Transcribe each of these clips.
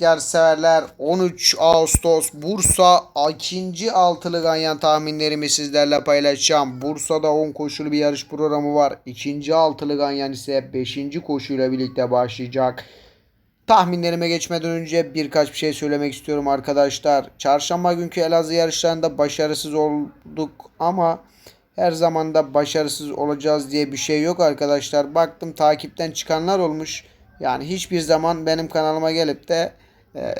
Severler 13 Ağustos Bursa ikinci altılı ganyan tahminlerimi sizlerle paylaşacağım. Bursa'da 10 koşulu bir yarış programı var. İkinci altılı ganyan ise 5. koşuyla birlikte başlayacak. Tahminlerime geçmeden önce birkaç bir şey söylemek istiyorum arkadaşlar. Çarşamba günkü Elazığ yarışlarında başarısız olduk ama her zaman da başarısız olacağız diye bir şey yok arkadaşlar. Baktım takipten çıkanlar olmuş. Yani hiçbir zaman benim kanalıma gelip de e,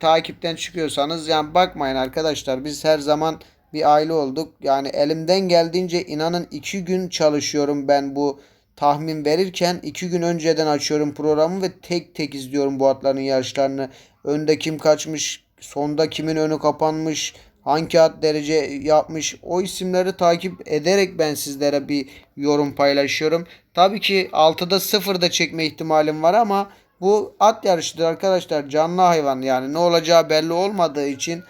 takipten çıkıyorsanız yani bakmayın arkadaşlar. Biz her zaman bir aile olduk. Yani elimden geldiğince inanın iki gün çalışıyorum ben bu tahmin verirken iki gün önceden açıyorum programı ve tek tek izliyorum bu atların yarışlarını. Önde kim kaçmış, sonda kimin önü kapanmış, hangi at derece yapmış o isimleri takip ederek ben sizlere bir yorum paylaşıyorum. Tabii ki 6'da 0'da çekme ihtimalim var ama bu at yarışıdır arkadaşlar. Canlı hayvan yani ne olacağı belli olmadığı için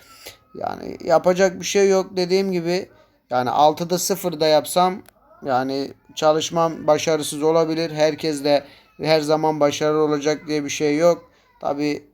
yani yapacak bir şey yok dediğim gibi yani 6'da 0'da yapsam yani çalışmam başarısız olabilir. Herkes de her zaman başarılı olacak diye bir şey yok. Tabi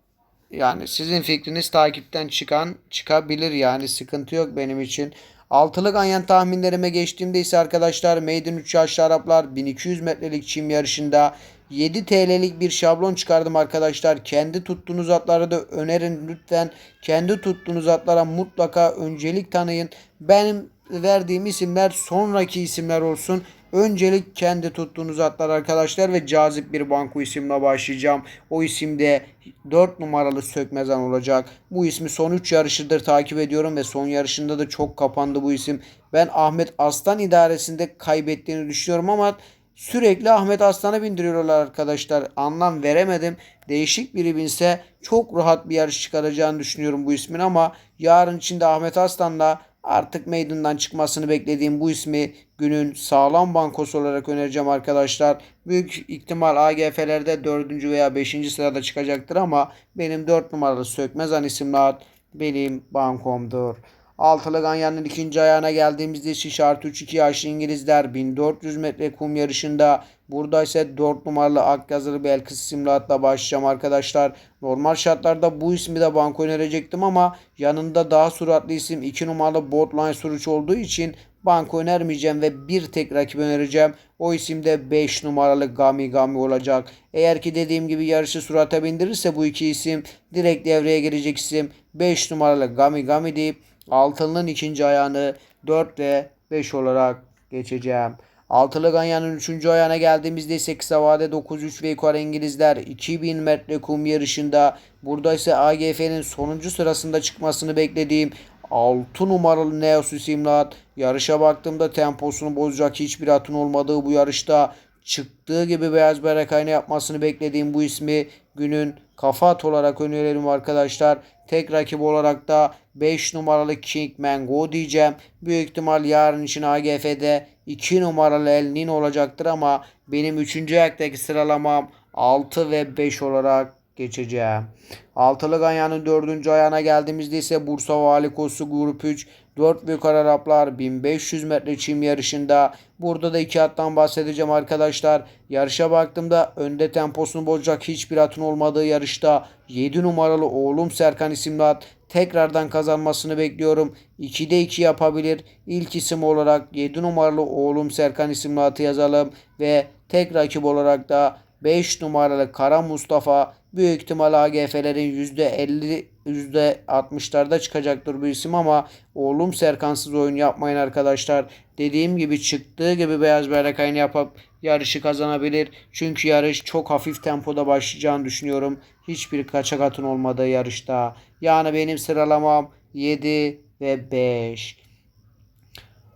yani sizin fikriniz takipten çıkan çıkabilir yani sıkıntı yok benim için. Altılı ganyan tahminlerime geçtiğimde ise arkadaşlar Maiden 3 yaşlı Araplar 1200 metrelik çim yarışında 7 TL'lik bir şablon çıkardım arkadaşlar. Kendi tuttuğunuz atları da önerin lütfen. Kendi tuttuğunuz atlara mutlaka öncelik tanıyın. Benim verdiğim isimler sonraki isimler olsun. Öncelik kendi tuttuğunuz atlar arkadaşlar ve cazip bir banko isimle başlayacağım. O isimde 4 numaralı Sökmezan olacak. Bu ismi son 3 yarışıdır takip ediyorum ve son yarışında da çok kapandı bu isim. Ben Ahmet Aslan idaresinde kaybettiğini düşünüyorum ama sürekli Ahmet Aslan'a bindiriyorlar arkadaşlar. Anlam veremedim. Değişik biri binse çok rahat bir yarış çıkaracağını düşünüyorum bu ismin ama yarın içinde Ahmet Aslan'la Artık meydandan çıkmasını beklediğim bu ismi günün sağlam bankosu olarak önereceğim arkadaşlar. Büyük ihtimal AGF'lerde 4. veya 5. sırada çıkacaktır ama benim 4 numaralı Sökmezan isimli at benim bankomdur. Altılı Ganyan'ın ikinci ayağına geldiğimizde şiş artı 3-2 yaşlı İngilizler 1400 metre kum yarışında burada ise 4 numaralı Akyazılı Belkıs isimli atla başlayacağım arkadaşlar. Normal şartlarda bu ismi de banko önerecektim ama yanında daha suratlı isim 2 numaralı Botline Suruç olduğu için banko önermeyeceğim ve bir tek rakip önereceğim. O isim de 5 numaralı Gami Gami olacak. Eğer ki dediğim gibi yarışı surata bindirirse bu iki isim direkt devreye girecek isim 5 numaralı Gami Gami deyip Altılının ikinci ayağını 4 ve 5 olarak geçeceğim. Altılı Ganyan'ın 3. ayağına geldiğimizde ise kısa vade 9-3 ve yukarı İngilizler 2000 metre kum yarışında. Burada ise AGF'nin sonuncu sırasında çıkmasını beklediğim 6 numaralı Neos isimli at. Yarışa baktığımda temposunu bozacak hiçbir atın olmadığı bu yarışta çıktığı gibi beyaz berekayını yapmasını beklediğim bu ismi günün kafa at olarak öneririm arkadaşlar. Tek rakip olarak da 5 numaralı Kingman Go diyeceğim. Büyük ihtimal yarın için AGF'de 2 numaralı El Nino olacaktır ama benim 3. ayaktaki sıralamam 6 ve 5 olarak geçeceğim. Altılı Ganyan'ın 4. ayağına geldiğimizde ise Bursa Vali Kosu Grup 3 4 büyük Araplar 1500 metre çim yarışında. Burada da iki attan bahsedeceğim arkadaşlar. Yarışa baktığımda önde temposunu bozacak hiçbir atın olmadığı yarışta 7 numaralı oğlum Serkan isimli at tekrardan kazanmasını bekliyorum. 2'de 2 yapabilir. İlk isim olarak 7 numaralı oğlum Serkan isimli atı yazalım ve tek rakip olarak da 5 numaralı Kara Mustafa büyük ihtimal AGF'lerin %50 %60'larda çıkacaktır bu isim ama oğlum Serkansız oyun yapmayın arkadaşlar. Dediğim gibi çıktığı gibi beyaz bayrak yapıp yarışı kazanabilir. Çünkü yarış çok hafif tempoda başlayacağını düşünüyorum. Hiçbir kaçak atın olmadığı yarışta. Yani benim sıralamam 7 ve 5.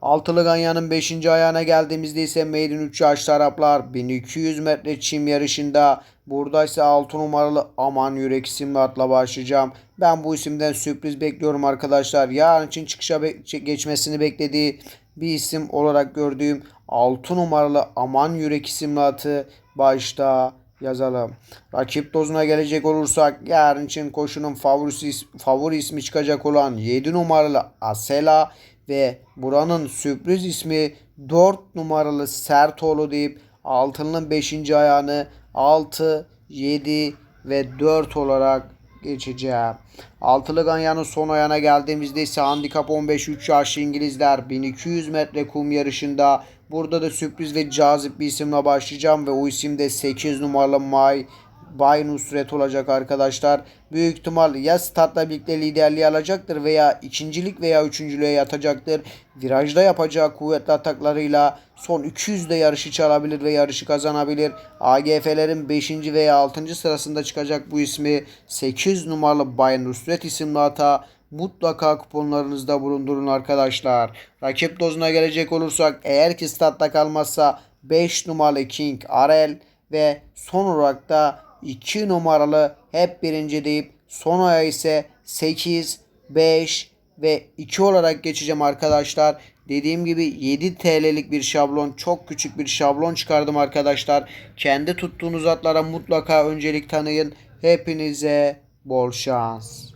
Altılı Ganyan'ın 5. ayağına geldiğimizde ise Maiden 3 yaşlı Araplar 1200 metre çim yarışında. Burada ise 6 numaralı Aman Yürek isimli atla başlayacağım. Ben bu isimden sürpriz bekliyorum arkadaşlar. Yarın için çıkışa be geçmesini beklediği bir isim olarak gördüğüm 6 numaralı Aman Yürek isimli atı başta yazalım. Rakip dozuna gelecek olursak yarın için koşunun favorisi, favori ismi çıkacak olan 7 numaralı Asela ve buranın sürpriz ismi 4 numaralı Sertoğlu deyip altının 5. ayağını 6, 7 ve 4 olarak geçeceğim. Altılı ganyanın son ayağına geldiğimizde ise handikap 15 3 yaşlı İngilizler 1200 metre kum yarışında burada da sürpriz ve cazip bir isimle başlayacağım ve o isim de 8 numaralı May Bay Nusret olacak arkadaşlar. Büyük ihtimal ya startla birlikte liderliği alacaktır veya ikincilik veya üçüncülüğe yatacaktır. Virajda yapacağı kuvvetli ataklarıyla son 200'de yarışı çalabilir ve yarışı kazanabilir. AGF'lerin 5. veya 6. sırasında çıkacak bu ismi 8 numaralı Bay Nusret isimli ata mutlaka kuponlarınızda bulundurun arkadaşlar. Rakip dozuna gelecek olursak eğer ki startta kalmazsa 5 numaralı King Arel ve son olarak da 2 numaralı hep birinci deyip son aya ise 8, 5 ve 2 olarak geçeceğim arkadaşlar. Dediğim gibi 7 TL'lik bir şablon çok küçük bir şablon çıkardım arkadaşlar. Kendi tuttuğunuz atlara mutlaka öncelik tanıyın. Hepinize bol şans.